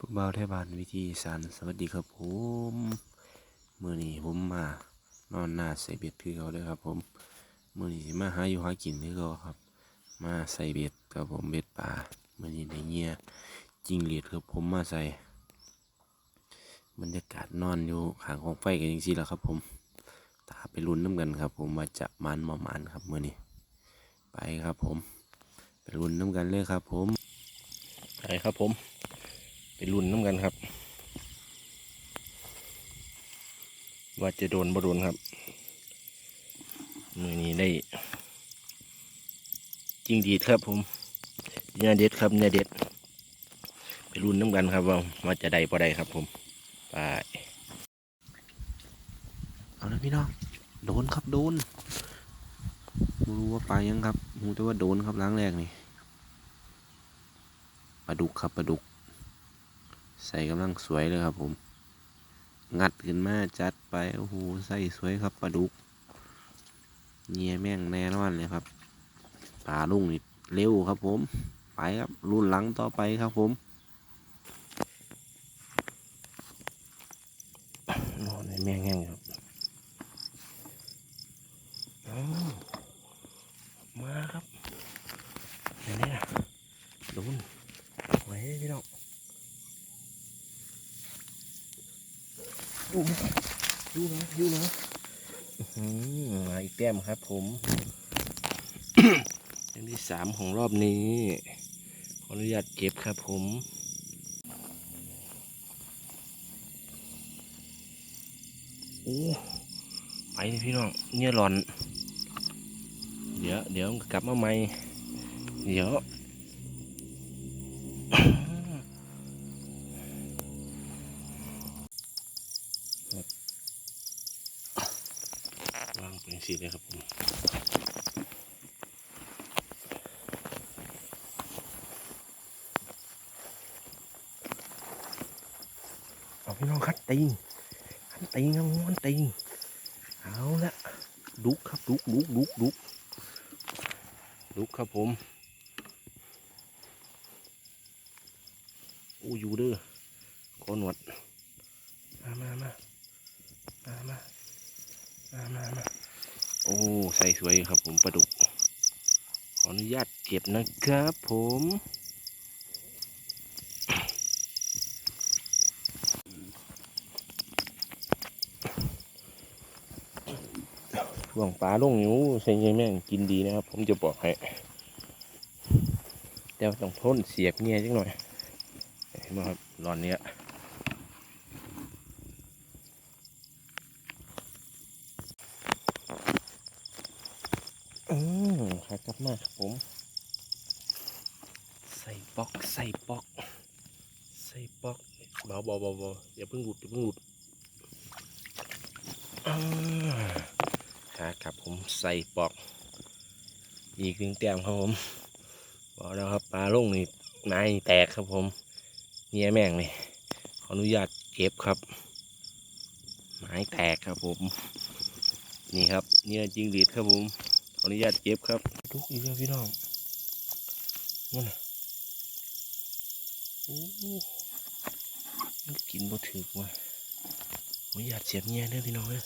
ผู้บ่าวไทยบ้านวิธีสานสวัสดีครับผมมื่อนี้ผมมานอนหน้าใส่เบ็ดคือเขาเลยครับผมมื่อนี้มาหาอยู่หากินคือเขาครับ มาใส่เบ็ดครับผมเบ็ดป่ามื่อนี้ในเงี้ยจิงเหลียดครับผมมาใส่บรรยากาศนอนอยู่ขางของไฟกันจริงๆแล้วครับ ผมตาไปลุ้นน้ำกันครับ ผมว่าจะมันมามันครับมื่อนี้ไปครับผม ไปลุ้นน้ำกันเลยครับ ผมไปครับผม ไปลุ้นน้ำกันครับ ว่าจะโดนบ่โดนครับ มือนี้ได้จริงดีครับผมเนื้อเด็ดครับเนื้อเด็ด ไปลุ้นน้ำกันครับว่าว่าจะได้บ่ได้ครับผมไปเอาละพี่น้องโดนครับโดนไม่รู้ว่าปลายังครับรู้แต่ว่าโดนครับล้างแรกนี่ปลาดุกครับปลาดุก ใส่กำลังสวยเลยครับผม งัดขึ้นมาจัดไป โอ้โห ใส่สวยครับปลาดุกเงียแม่งแน่นอนเลยครับปลาลุ่งนี่เร็วครับผม ไปครับรุ่นหลังต่อไปครับผมนอนในแม่งแห้งครับอ้าวมาครับเดี๋ยวนี้โดนไว้พี่น้อง ดูนะดูนะดูนะอื้อหือมาอีกแต้มครับผมเต้มที่สามของรอบนี้ขออนุญาตเก็บครับผมโอ้ไปเลยพี่น้องเนี่ยหลอน เดี๋ยวเดี๋ยวกลับมาใหม่ เดี๋ยว วางเป็นสีเลยครับผมเอาพี่น้องคัดติงคัดติงครับม้วนติงเอาละดุกครับดุกดุกดุกดุกดุกครับผมอู้อยู่เด้อขอหนวดมามามามามามามา โอ้ใส่สวยครับผมปลาดุก ขออนุญาตเก็บนะครับผมช่วงปลาลงนิ้วใส่ไงแม่งกินดีนะครับ ผมจะบอกให้เดี๋ยวต้องทนเสียบเงี้ยจังหน่อยเห็นไหมครับร้อนเนี้ย อืมขากลับมาครับผม ใส่ปอกใส่ปอก ใส่ปอกเบาเบาเบาเบาอย่าเพิ่งหลุดอย่าเพิ่งหลุดอ่าขากลับผมใส่ปอก อีกหนึ่งแต้มครับผมบอกแล้วครับปลาลงนี่นายแตกครับผมเนี่ยแม่งนี่ขออนุญาตเก็บครับไม้แตกครับผม นี่ครับเนี่ยจริงดีดครับผม ขออนุญาตเก็บครับทุกอีกแล้วพี่น้องมันโอ้มันกินบ่ถึกว่ะขออนุญาตเสียบเงี้ยเด้อพี่น้องเด้อ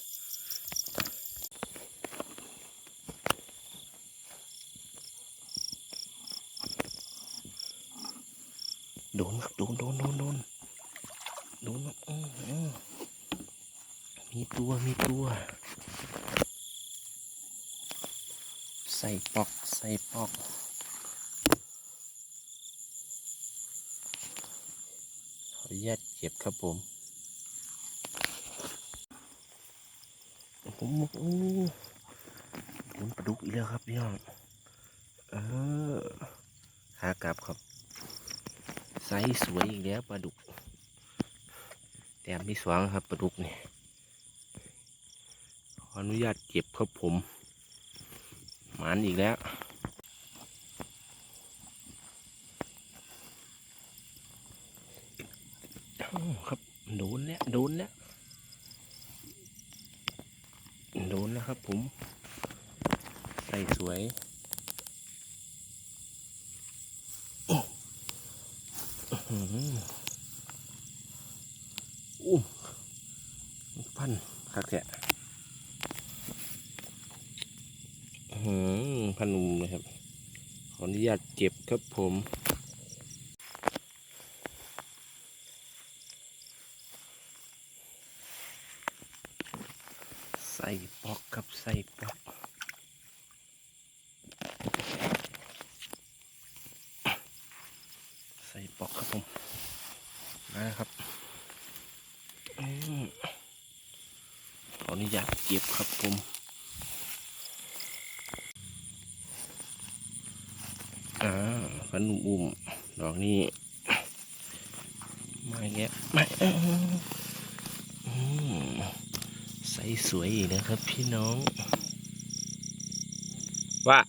โดนครับโดนโดนโดนโดนโดนครับอื้ออื้อมีตัวมีตัว ใส่ปอกใส่ปอกขออนุญาตเก็บครับผมผมโอ้ผมปลาดุกอีกแล้วครับพี่น้องเออหากลับครับไซส์สวยอีกแล้วปลาดุกแต้มที่สองครับปลาดุกนี่ขออนุญาตเก็บครับผม หมานอีกแล้ว ครับ โดนแล้ว โดนแล้ว โดนแล้วครับผมใส่สวยอ้อื้อหือ อู้พันคักแท้ หืมพันุมเลยครับ ขออนุญาตเก็บครับผมใส่ปอกครับใส่ปอกใส่ปอกครับผมมาครับขออนุญาตเก็บครับผมอ่าพันอุ้มๆดอก นี้มาแงะมาใสสวยอีกนะครับพี่น้อง ว่า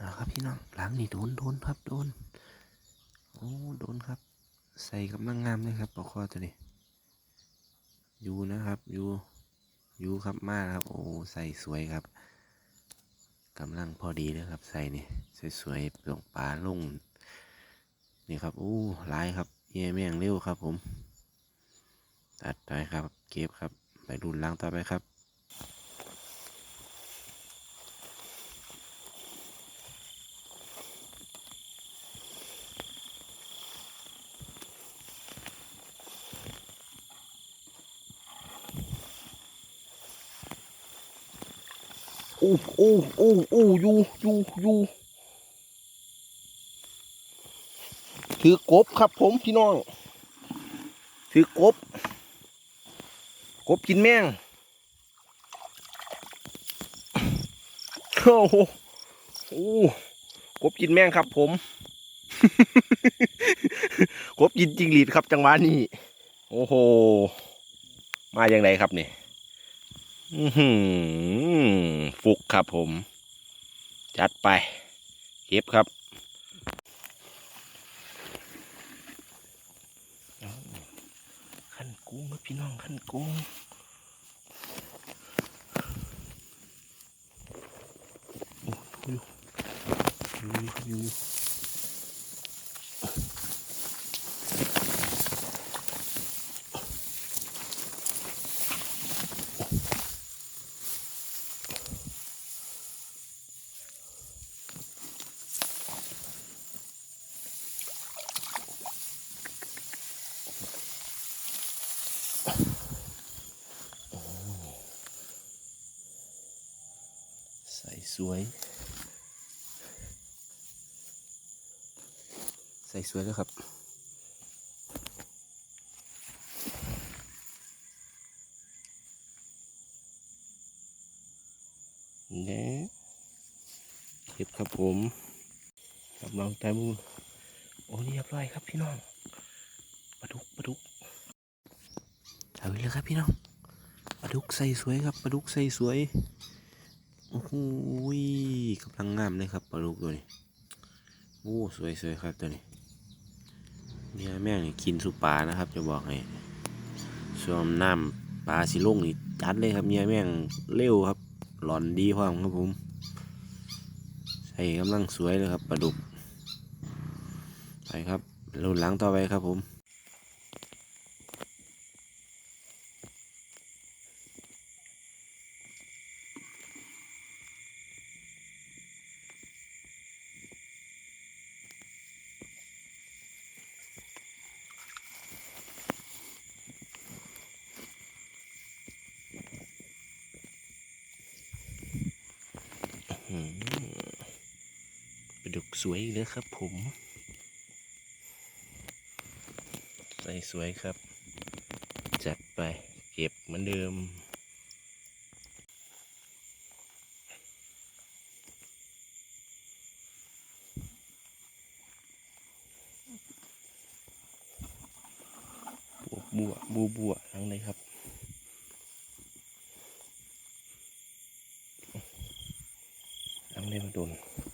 นะครับพี่น้องหลังนี่โดนโดนครับโดน โอ้โดนครับ ใส่กำลังงามเลยครับปลอกคอตัวนี้อยู่นะครับอยู่อยู่ครับมากครับ โอ้ใส่สวยครับ กำลังพอดีเลยครับ ใส่นี่สวยๆลงปลาลงนี่ครับโอ้ลายครับเยี่ยแม่งเร็วครับผม ตัดไปครับ เก็บครับ ไปรุ่นล้างต่อไปครับ อู้อู้อู้อู้อยู่อยู่อยู่ถือกบครับผมพี่น้อง ถือกบ กบกินแมงโอ้โหกบกินแมงครับผม กบกินจิงหรีดครับจังหวะนี้ โอ้โห มาอย่างไรครับเนี่ยอื้อหือ ฟุกครับผม จัดไปเก็บครับขั้นกุ้งครับพี่น้องขั้นกุ้งโอ้ดูอยู่อยู่อยู่ใสวย ใส่สวยแล้วครับเนี่ยเก็บครับผมกับน้องแตมูโอ้เรียบร้อยครับพี่น้องปลาดุกปลาดุกเอาอีกแล้วครับพี่น้องปลาดุกใส่สวยครับปลาดุกใส่สวย โอ้โหกำลังงามเลยครับปลาดุกตัวนี้โอ้สวยสวยครับตัวนี้เนี่ยแม่งนี่กินสุปลานะครับ จะบอกให้ส่วนน้ำปลาสิลงนี่จัดเลยครับเนี่ยแม่งเร็วครับ หลอนดีพร้อมครับผมใส่กำลังสวยเลยครับปลาดุกไปครับรุ่นหลังต่อไปครับผม ปลาดุกสวยเลยครับผมใส่สวยครับ จัดไปเก็บเหมือนเดิมบัวบัวบัวบัวทั้งเลยครับ ทั้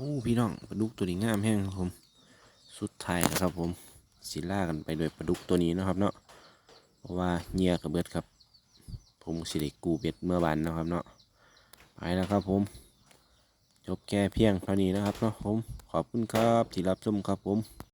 โอ้พี่น้องปลาดุกตัวนี้งามแห้งครับผม สุดท้ายนะครับผมสิล่ากันไปด้วยปลาดุกตัวนี้นะครับเนาะเพราะว่าเงียกระเบิดครับ ผมสิได้กูเบ็ดเมื่อวานนะครับเนาะไปแล้วครับผม จบแค่เพียงเท่านี้นะครับเนาะผมขอบคุณครับที่รับชมครับผม